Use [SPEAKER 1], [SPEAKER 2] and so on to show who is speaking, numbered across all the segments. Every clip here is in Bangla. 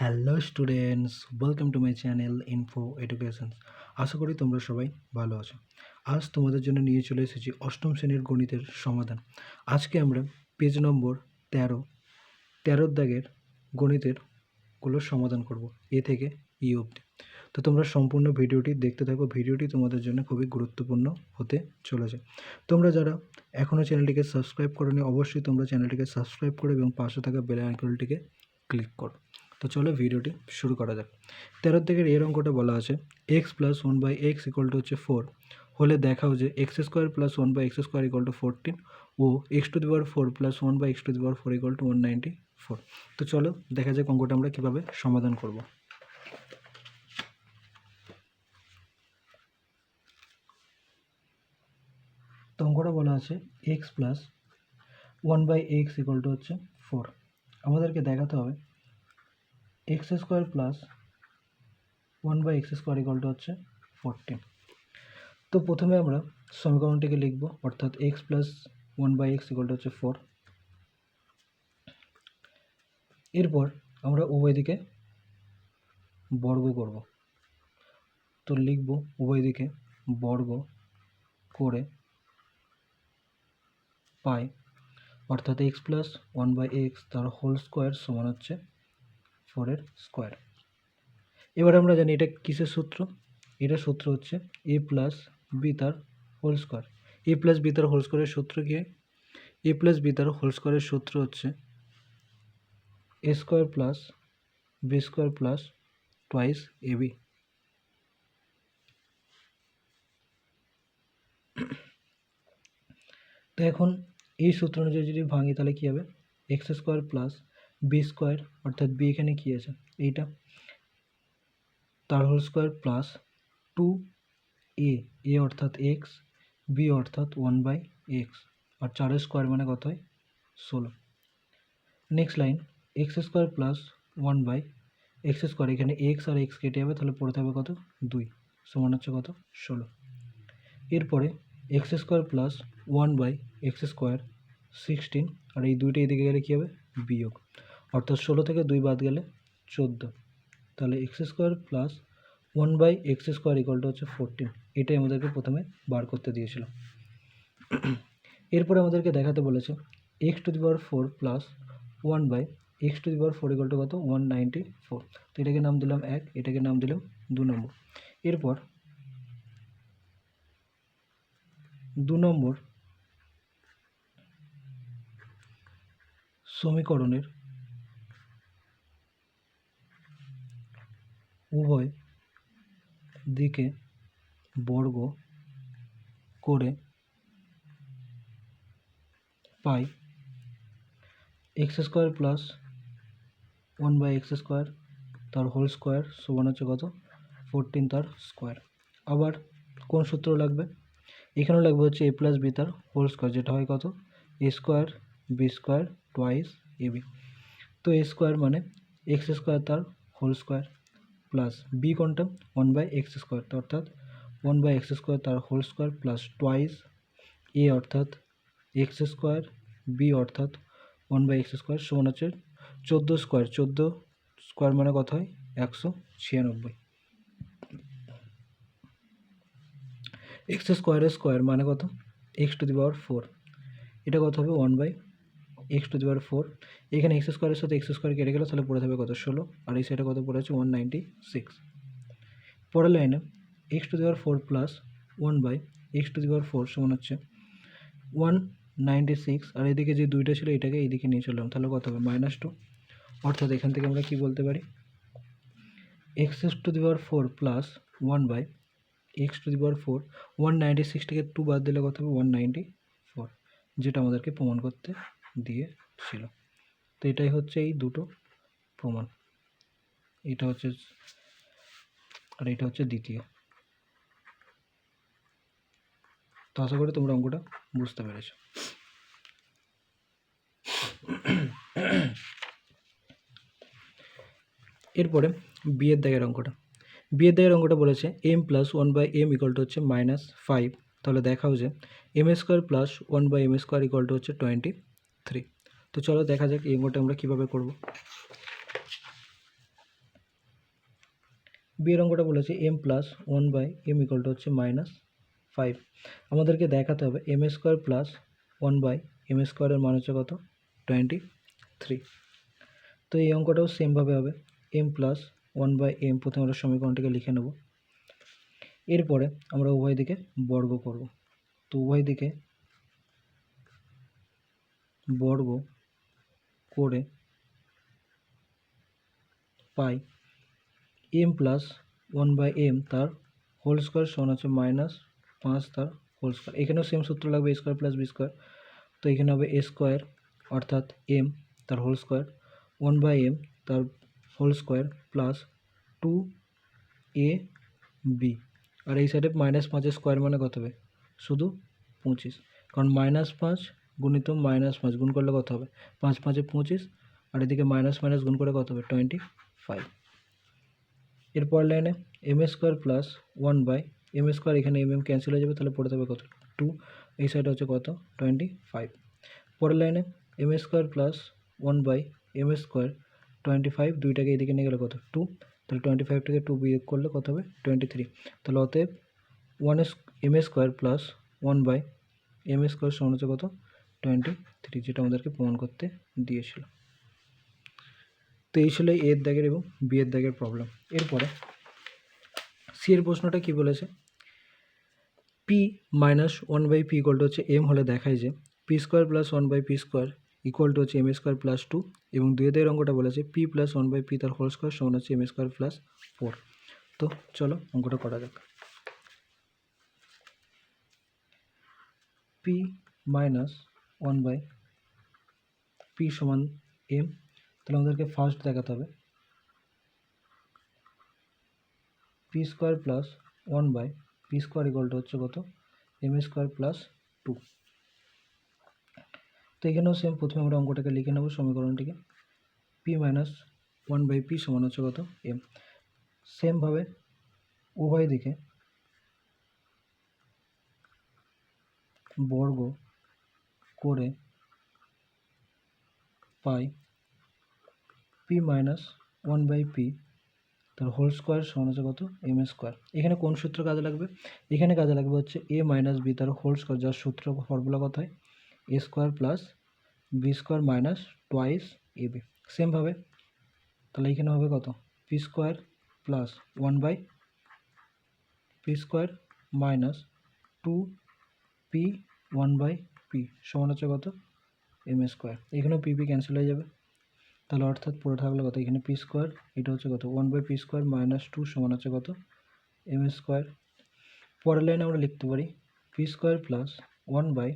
[SPEAKER 1] Hello students welcome to my channel info education আশা করি তোমরা সবাই ভালো আছো। আজ তোমাদের জন্য নিয়ে চলে এসেছি অষ্টম শ্রেণির গণিতের সমাধান। আজকে আমরা পেজ নম্বর তেরো তেরোর দাগের গণিতেরগুলোর সমাধান করব, এ থেকে ই অবধি। তো তোমরা সম্পূর্ণ ভিডিওটি দেখতে থাকো, ভিডিওটি তোমাদের জন্য খুবই গুরুত্বপূর্ণ হতে চলেছে। তোমরা যারা এখনও চ্যানেলটিকে সাবস্ক্রাইব করোনি, অবশ্যই তোমরা চ্যানেলটিকে সাবস্ক্রাইব করো এবং পাশে থাকা বেল আইকনটিকে ক্লিক করো। তো চলো ভিডিওটি শুরু করা যাক। তেরোর থেকে এর অঙ্কটা বলা আছে X plus one by X equal to হচ্ছে ফোর হলে দেখাও যে X square plus one by X square equal to fourteen O X to the power four plus one by X to the power four equal to one ninety four তো চলো দেখা যাক অঙ্কটা আমরা কীভাবে সমাধান করব। তো অঙ্কটা বলা আছে X plus one by X equal to হচ্ছে ফোর আমাদেরকে দেখাতে হবে X square plus one by X square equal to হচ্ছে ফোরটিন। তো প্রথমে আমরা সমীকরণটিকে লিখব, অর্থাৎ X plus one by X equal to হচ্ছে ফোর। এরপর আমরা উভয় দিকে বর্গ করব। তো লিখব উভয় দিকে বর্গ করে পাই, অর্থাৎ X plus one by X তার হোল স্কোয়ার সমান হচ্ছে ফোরের স্কোয়ার। এবার আমরা জানি এটা কিসের সূত্র? এটা সূত্র হচ্ছে এ প্লাস বি তার whole square A plus B তার হোল স্কোয়ারের সূত্র কি? এ প্লাস বি তার হোল স্কোয়ারের সূত্র হচ্ছে A square plus B square plus twice A B তো এখন এই সূত্র অনুযায়ী যদি ভাঙি তাহলে কী হবে? X square plus B square অর্থাৎ বি এখানে কী আছে? এইটা। তার whole square plus two A A অর্থাৎ এক্স বি অর্থাৎ ওয়ান বাই এক্স আর চারের স্কোয়ার মানে কত হয়? ষোলো। Next line X square plus one by X square এখানে এক্স আর এক্স কেটে যাবে, তাহলে পড়ে থাকবে কত? দুই। সমান হচ্ছে কত? ষোলো। এরপরে X square plus one by X square sixteen আর এই দুইটা এদিকে গেলে কী হবে? বিয়োগ। অর্থাৎ ষোলো থেকে দুই বাদ গেলে চোদ্দ। তাহলে X square plus one by X square ইকুয়ালটা হচ্ছে ফোরটিন এটাই আমাদেরকে প্রথমে বার করতে দিয়েছিল। এরপরে আমাদেরকে দেখাতে বলেছে X to the power four plus one by X to the power four equal to কত? One ninety four. তো এটাকে নাম দিলাম এক, এটাকে নাম দিলাম দু নম্বর। এরপর দু নম্বর সমীকরণের উভয় দিকে বর্গ করে পাই। X square plus one by X square তার হোল স্কোয়ার সমান হচ্ছে কত? ফোরটিন তার স্কোয়ার। আবার কোন সূত্র লাগবে? এখানেও লাগবে হচ্ছে এ প্লাস বি তার হোল স্কোয়ার, যেটা হয় কত? A square, B square twice A B তো এ স্কোয়ার মানে এক্স স্কোয়ার তার হোল স্কোয়ার। প্লাস বি কোনটা ওয়ান বাই এক্স স্কোয়ার অর্থাৎ ওয়ান বাই এক্স স্কোয়ার তার whole square plus twice A অর্থাৎ এক্স স্কোয়ার বি অর্থাৎ ওয়ান বাই এক্স স্কোয়ার সমান হচ্ছে চোদ্দ স্কোয়ার চোদ্দ স্কোয়ার মানে কত হয়? একশো ছিয়ানব্বই। এক্স স্কোয়ারের স্কোয়ার মানে কত? X to the power four এটা কত হবে? One by X to the power four এখানে এক্স স্কোয়ারের সাথে এক্স স্কোয়ার কেটে গেলে তাহলে পড়ে থাকবে কত ষোলো, আর এই সাইডে কত পড়ে আছে ওয়ান নাইনটি সিক্স পরের লাইনে X to the power four plus one by X to the power four সমান হচ্ছে ওয়ান নাইনটি সিক্স আর এদিকে যে দুইটা ছিল এটাকে এইদিকে নিয়ে চললাম, তাহলে কত হবে? মাইনাস টু অর্থাৎ এখান থেকে আমরা কী বলতে পারি? X X to the power four plus one by X to the power four one ninety six থেকে টু বাদ দিলে কত হবে? ওয়ান নাইনটি ফোর যেটা আমাদেরকে প্রমাণ করতে দিয়েছিল তো এটাই হচ্ছে এই দুটো প্রমাণ। এটা হচ্ছে আর এটা হচ্ছে দ্বিতীয়। তো আশা করি তোমরা অঙ্কটা বুঝতে পেরেছ। এরপরে বিয়ের দাগের অঙ্কটা। বিয়ের দাগের অঙ্কটা বলেছে M plus one by M equal to হচ্ছে মাইনাস ফাইভ তাহলে দেখাও যে M square plus one by M square equal to হচ্ছে টোয়েন্টি থ্রি তো চলো দেখা যাক এই অঙ্কটা আমরা কীভাবে করব। বি এর অঙ্কটা বলেছে M plus one by M equal to হচ্ছে মাইনাস ফাইভ আমাদেরকে দেখাতে হবে M square plus one by M স্কোয়ারের মান হচ্ছে কত? টোয়েন্টি থ্রি তো এই অঙ্কটাও সেমভাবে হবে। M plus one by M প্রথমে আমরা সমীকরণটিকে লিখে নেব। এরপরে আমরা উভয় দিকে বর্গ করব। তো উভয় দিকে বর্গ করে পাই M plus one by M তার হোল স্কোয়ার সমান হচ্ছে মাইনাস পাঁচ তার হোল স্কোয়ার এখানেও সেম সূত্র লাগবে স্কোয়ার প্লাস বি স্কোয়ার তো এখানে হবে এ স্কোয়ার অর্থাৎ এম তার whole square one by M তার whole square plus two A B আর এই সাইডে মাইনাস পাঁচের স্কোয়ার মানে কত হবে? শুধু পঁচিশ। কারণ মাইনাস পাঁচ গুণিত মাইনাস পাঁচ গুণ করলে কত হবে? পাঁচ পাঁচে পঁচিশ, আর এদিকে মাইনাস মাইনাস গুণ করে কত হবে? টোয়েন্টি ফাইভ এরপর লাইনে M square plus one by M square এখানে এম এম ক্যান্সেল হয়ে যাবে, তাহলে পড়ে যাবে কত? টু এই সাইডে হচ্ছে কত? টোয়েন্টি ফাইভ পরের লাইনে M square plus one by M square twenty five দুইটাকে এদিকে নিয়ে গেলে কত? টু তাহলে টোয়েন্টি ফাইভ থেকে টু বিয়োগ করলে কত হবে? টোয়েন্টি থ্রি তাহলে অতএব one S M square plus one by M square সমান হচ্ছে কত? টোয়েন্টি থ্রি যেটা আমাদেরকে প্রমাণ করতে দিয়েছিল। তো এই ছিল এর দাগের এবং বি এর দাগের প্রবলেম এরপরে সি এর প্রশ্নটা কি বলেছে? P minus one by P equal to হচ্ছে এম হলে দেখায় যে P square plus one by P square equal to হচ্ছে এম স্কোয়ার প্লাস টু এবং দুই দাগের অঙ্কটা বলেছে P plus one by P তার হোল স্কোয়ার সমান হচ্ছে এম স্কোয়ার প্লাস ফোর তো চলো অঙ্কটা করা যাক। P minus one by P সমান এম। তাহলে আমাদেরকে ফার্স্ট দেখাতে হবে। P square plus one by P square equal to হচ্ছে কত? এম স্কোয়ার প্লাস টু তো এখানেও সেম প্রথমে আমরা অঙ্কটাকে লিখে নেব সমীকরণটিকে। P minus one by P সমান হচ্ছে কত? এম সেমভাবে উভয় দিকে বর্গ করে পাই P minus one by P তার হোল স্কোয়ার সমান হচ্ছে কত? এম স্কোয়ার এখানে কোন সূত্র কাজে লাগবে? এখানে কাজে লাগবে হচ্ছে এ মাইনাস বি তার হোল স্কোয়ার যার সূত্র ফর্মুলা কত হয় A square plus B square minus twice A B সেমভাবে তাহলে এখানে হবে কত? P square plus one by P square minus two P one by P সমান হচ্ছে কত? এম স্কোয়ার এখানেও পি পি ক্যান্সেল হয়ে যাবে। তাহলে অর্থাৎ পুরো থাকলে কত? এখানে পি স্কোয়ার এটা হচ্ছে কত? One by P square minus two সমান হচ্ছে কত? এম স্কোয়ার পরের লাইনে আমরা লিখতে পারি P square plus one by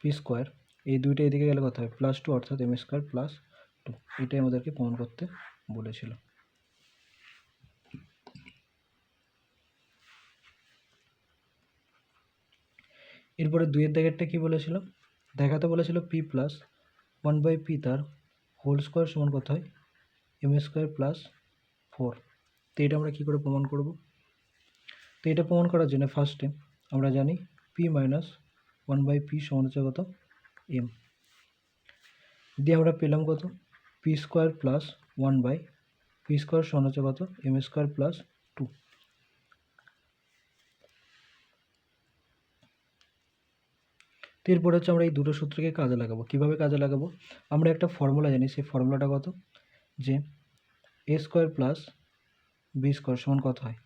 [SPEAKER 1] P square এই দুইটা এদিকে গেলে কত হয়? প্লাস টু অর্থাৎ এম স্কোয়ার প্লাস টু এটাই আমাদেরকে প্রমাণ করতে বলেছিল। এরপরে দুইয়ের দাগেরটা কী বলেছিল? দেখাতে বলেছিল P plus one by P তার হোল স্কোয়ার সমান কত হয়? এম স্কোয়ার প্লাস ফোর তো এটা আমরা কী করে প্রমাণ করব? তো এটা প্রমাণ করার জন্য ফার্স্টে আমরা জানি P minus one by P সমান হচ্ছে কত? এম দিয়ে আমরা পেলাম কত? P square plus one by P square সমান হচ্ছে কত? এম স্কোয়ার প্লাস টু তো এরপরে হচ্ছে আমরা এই দুটো সূত্রকে কাজে লাগাবো। কীভাবে কাজে লাগাবো? আমরা একটা ফর্মুলা জানি, সেই ফর্মুলাটা কত? যে A square plus B square সমান কত হয়?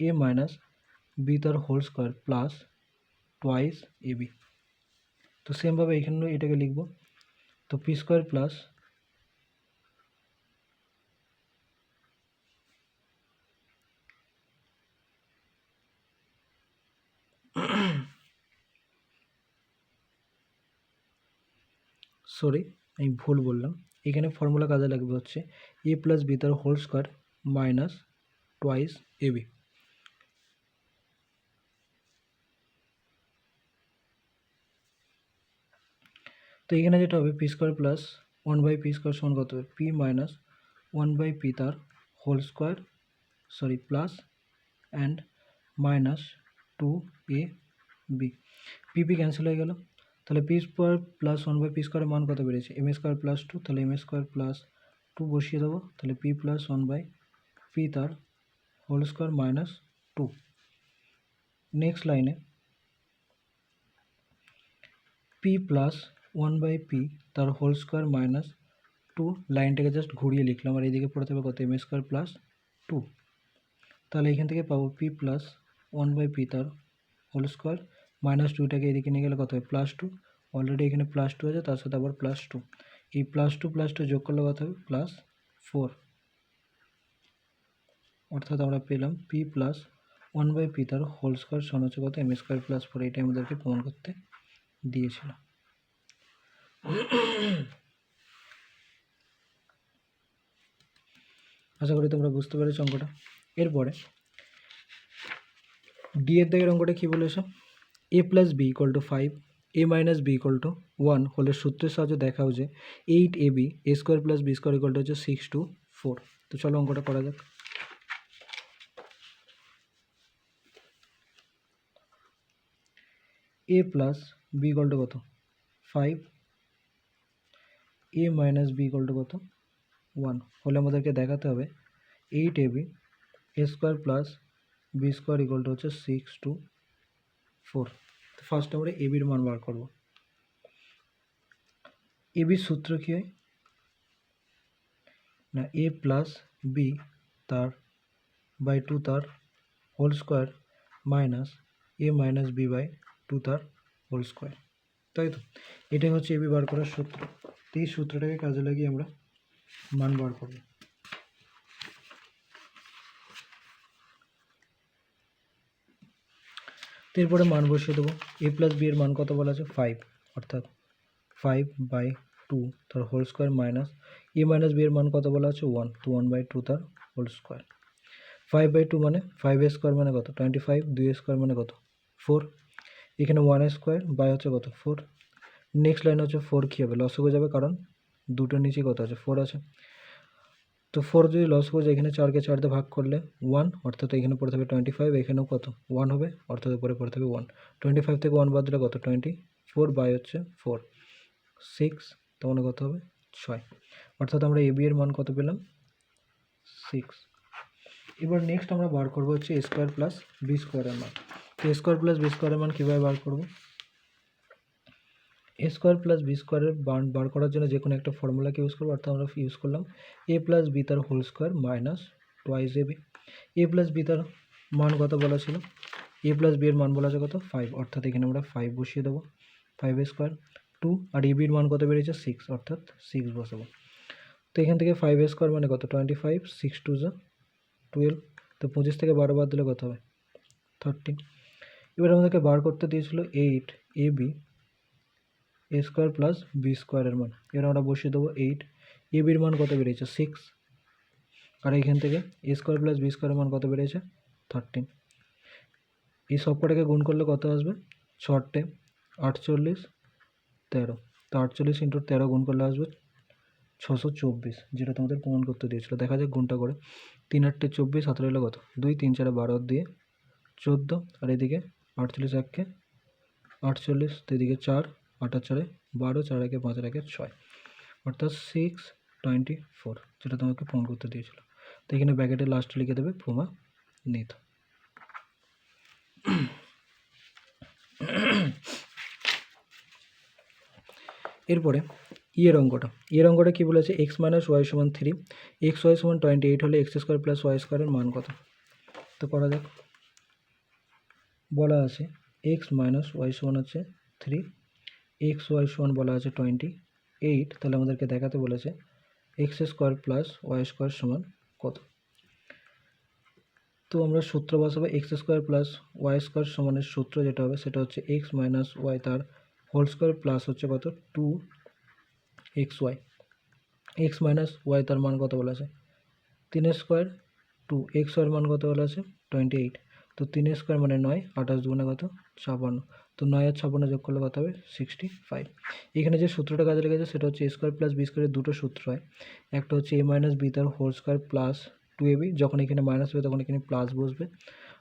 [SPEAKER 1] এ মাইনাস বি তার whole square plus twice A B তো সেমভাবে এখানেও এটাকে লিখব। তো পি স্কোয়ার প্লাস সরি, আমি ভুল বললাম। এখানে ফর্মুলা কাজে লাগবে হচ্ছে এ প্লাস বি তার whole square minus twice A B তো এখানে যেটা হবে P square plus one by P square সমান কত হবে? P minus one by P তার whole square sorry plus and minus two A B P P cancel হয়ে গেল। তাহলে P square plus one by P স্কোয়ারের মান কত বেড়েছে? এম স্কোয়ার প্লাস টু, তাহলে এম স্কোয়ার প্লাস টু বসিয়ে দেবো। তাহলে P plus one by P তার whole square minus two. Next লাইনে P plus one by P তার হোল স্কোয়ার মাইনাস টু, লাইনটাকে জাস্ট ঘুরিয়ে লিখলাম। আর এইদিকে পড়তে হবে কত? M square plus two. তাহলে এখান থেকে পাবো P plus one by P তার হোল স্কোয়ার মাইনাস টুটাকে এদিকে নিয়ে গেলে কত হবে প্লাস টু অলরেডি এখানে প্লাস টু আছে, তার সাথে আবার প্লাস টু এই প্লাস টু প্লাস টু যোগ করলে কত হবে? প্লাস ফোর অর্থাৎ আমরা পেলাম P plus one by P তার হোল স্কোয়ার সমান হচ্ছে কত? এম স্কোয়ার প্লাস ফোর এইটা আমাদেরকে প্রমাণ করতে দিয়েছিল। আশা করি তোমরা বুঝতে পেরেছ অঙ্কটা। এরপরে ডি এর দাগের অঙ্কটা কী বলেছে? A plus B equal to five A minus B equal to one হলে সূত্রের সাহায্যে দেখাও যে eight A B A square plus B square equal to হচ্ছে সিক্স টু ফোর তো চলো অঙ্কটা করা যাক। A plus B equal to কত? Five A minus B equal to কত? ওয়ান হলে আমাদেরকে দেখাতে হবে eight A B A square plus B square equal to হচ্ছে সিক্স টু ফোর ফার্স্ট আমরা এ বির মান বার করব। এ বির সূত্র কী হয়? না এ প্লাস বি তার বাই টু তার whole square minus A minus B by two তার হোল স্কোয়ার তাই তো? এটাই হচ্ছে এবি বার করার সূত্র। এই সূত্রটাকে কাজে লাগিয়ে আমরা মান বার করব। তো এরপরে মান বসিয়ে দেবো। এ প্লাস বি এর মান কত বলা আছে? ফাইভ অর্থাৎ ফাইভ বাই টু তার whole square minus A minus B এর মান কত বলা আছে? One two one by two তার whole square five by two মানে ফাইভ এ স্কোয়ার মানে কত? টোয়েন্টি ফাইভ দুই এ স্কোয়ার মানে কত? ফোর এখানে ওয়ান স্কোয়ার বাই হচ্ছে কত? ফোর নেক্সট লাইন হচ্ছে ফোর কী হবে? লস হয়ে যাবে কারণ দুটোর নিচে কত আছে? ফোর আছে। তো ফোর যদি লস হয়ে যায়, এখানে চারকে চার দিয়ে ভাগ করলে ওয়ান অর্থাৎ এখানে পড়তে হবে টোয়েন্টি ফাইভ এখানেও কত? ওয়ান হবে, অর্থাৎ উপরে পড়তে হবে ওয়ান টোয়েন্টি ফাইভ থেকে ওয়ান বাদ দিলে কত? টোয়েন্টি ফোর বাই হচ্ছে ফোর সিক্স তখন কত হবে? ছয়। অর্থাৎ আমরা এ বি এর মান কত পেলাম? সিক্স এবার নেক্সট আমরা বার করব হচ্ছে স্কোয়ার প্লাস বি স্কোয়ারের মান। তো স্কোয়ার প্লাস বি স্কোয়ারের মান কীভাবে বার করব? এ স্কোয়ার প্লাস বি স্কোয়ারের বার করার জন্য যে কোনো একটা ফর্মুলাকে ইউজ করব, অর্থাৎ আমরা ইউজ করলাম এ প্লাস বি তার whole square minus twice A B A plus B তার মান কত বলা ছিল? এ প্লাস বি এর মান বলা আছে কত? ফাইভ অর্থাৎ এখানে আমরা ফাইভ বসিয়ে দেবো। ফাইভ স্কোয়ার টু আর এ বির মান কত বেরিয়েছে? সিক্স অর্থাৎ সিক্স বসাবো। তো এখান থেকে ফাইভ স্কোয়ার মানে কত? টোয়েন্টি ফাইভ সিক্স টু যা টুয়েলভ তো পঁচিশ থেকে বারো বাদ দিলে কত হবে? থার্টিন এবার আমাদেরকে বার করতে দিয়েছিল eight A B A square plus B স্কোয়ারের মান। এবার আমরা বসিয়ে দেবো এইট এ বির মান কত বেরিয়েছে? সিক্স আর এইখান থেকে এ স্কোয়ার প্লাস বি স্কোয়ারের মান কত বেরিয়েছে? থার্টিন এই সবকটাকে গুণ করলে কত আসবে? ছটে। আটচল্লিশ, তেরো। তো আটচল্লিশ ইন্টু তেরো গুণ করলে আসবে ছশো চব্বিশ, যেটা তোমাদের প্রমাণ করতে দিয়েছিলো। দেখা যাক গুণটা করে। তিন আটটে চব্বিশ হাতে রইল কত? দুই, তিন চারে বারো দিয়ে চোদ্দ। আর এদিকে আটচল্লিশ এককে আটচল্লিশ এদিকে চার। আট আর চারে বারো, চার একে পাঁচ একে ছয়। অর্থাৎ সিক্স টোয়েন্টি ফোর যেটা তোমাকে ফোন করতে দিয়েছিল। তো এখানে ব্যাকেটে লাস্টে লিখে দেবে প্রমা নিত এরপরে, ইয়ের অঙ্কটা। ইয়ের অঙ্কটা কী বলেছে? এক্স মাইনাস ওয়াই সমান থ্রি এক্স ওয়াই সমান টোয়েন্টি এইট হলে এক্স স্কোয়ার প্লাস ওয়াই স্কোয়ারের মান কত? তো করা যাক বলা আছে এক্স মাইনাস ওয়াই সমান হচ্ছে থ্রি এক্স ওয়াই সমান বলা আছে টোয়েন্টি এইট, তাহলে আমাদেরকে দেখাতে বলেছে X square plus Y square সমান কত? তো আমরা সূত্র বসাবো, X square plus Y square সমানের সূত্র যেটা হবে সেটা হচ্ছে এক্স মাইনাস ওয়াই, তার হোল স্কোয়ার প্লাস হচ্ছে কত? Two X Y. X minus Y, তার মান কত বলা আছে? তিন স্কোয়ার টু, এক্স ওয়ার মান কত বলা আছে? Twenty eight. তো তিন স্কোয়ার মানে নয়, আঠাশ দুগুণে কত? ছাপান্ন। তো নয় আর ছাপান্ন যোগ করলে কত হবে? সিক্সটি ফাইভ এখানে যে সূত্রটা কাজে লেগেছে সেটা হচ্ছে এ স্কোয়ার প্লাস বি স্কোয়ারের দুটো সূত্র হয়। একটা হচ্ছে এ মাইনাস বি তার whole square plus two A B যখন এখানে মাইনাস হবে তখন এখানে প্লাস বসবে।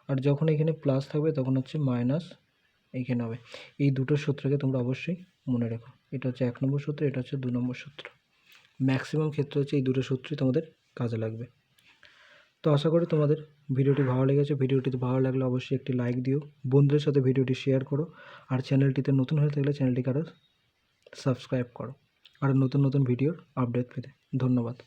[SPEAKER 1] আর যখন এখানে প্লাস থাকবে তখন হচ্ছে মাইনাস এইখানে হবে। এই দুটো সূত্রকে তোমরা অবশ্যই মনে রেখো। এটা হচ্ছে এক নম্বর সূত্র, এটা হচ্ছে দু নম্বর সূত্র। ম্যাক্সিমাম ক্ষেত্রে হচ্ছে এই দুটো সূত্রই তোমাদের কাজে লাগবে। তো আশা করি তোমাদের ভিডিওটি ভালো লেগেছে। ভিডিওটিতে ভালো লাগলে অবশ্যই একটি লাইক দিও। বন্ধুদের সাথে ভিডিওটি শেয়ার করো। আর চ্যানেলটিতে নতুন হয়ে থাকলে চ্যানেলটিকে আরও সাবস্ক্রাইব করো। আর নতুন নতুন ভিডিওর আপডেট পেতে। ধন্যবাদ।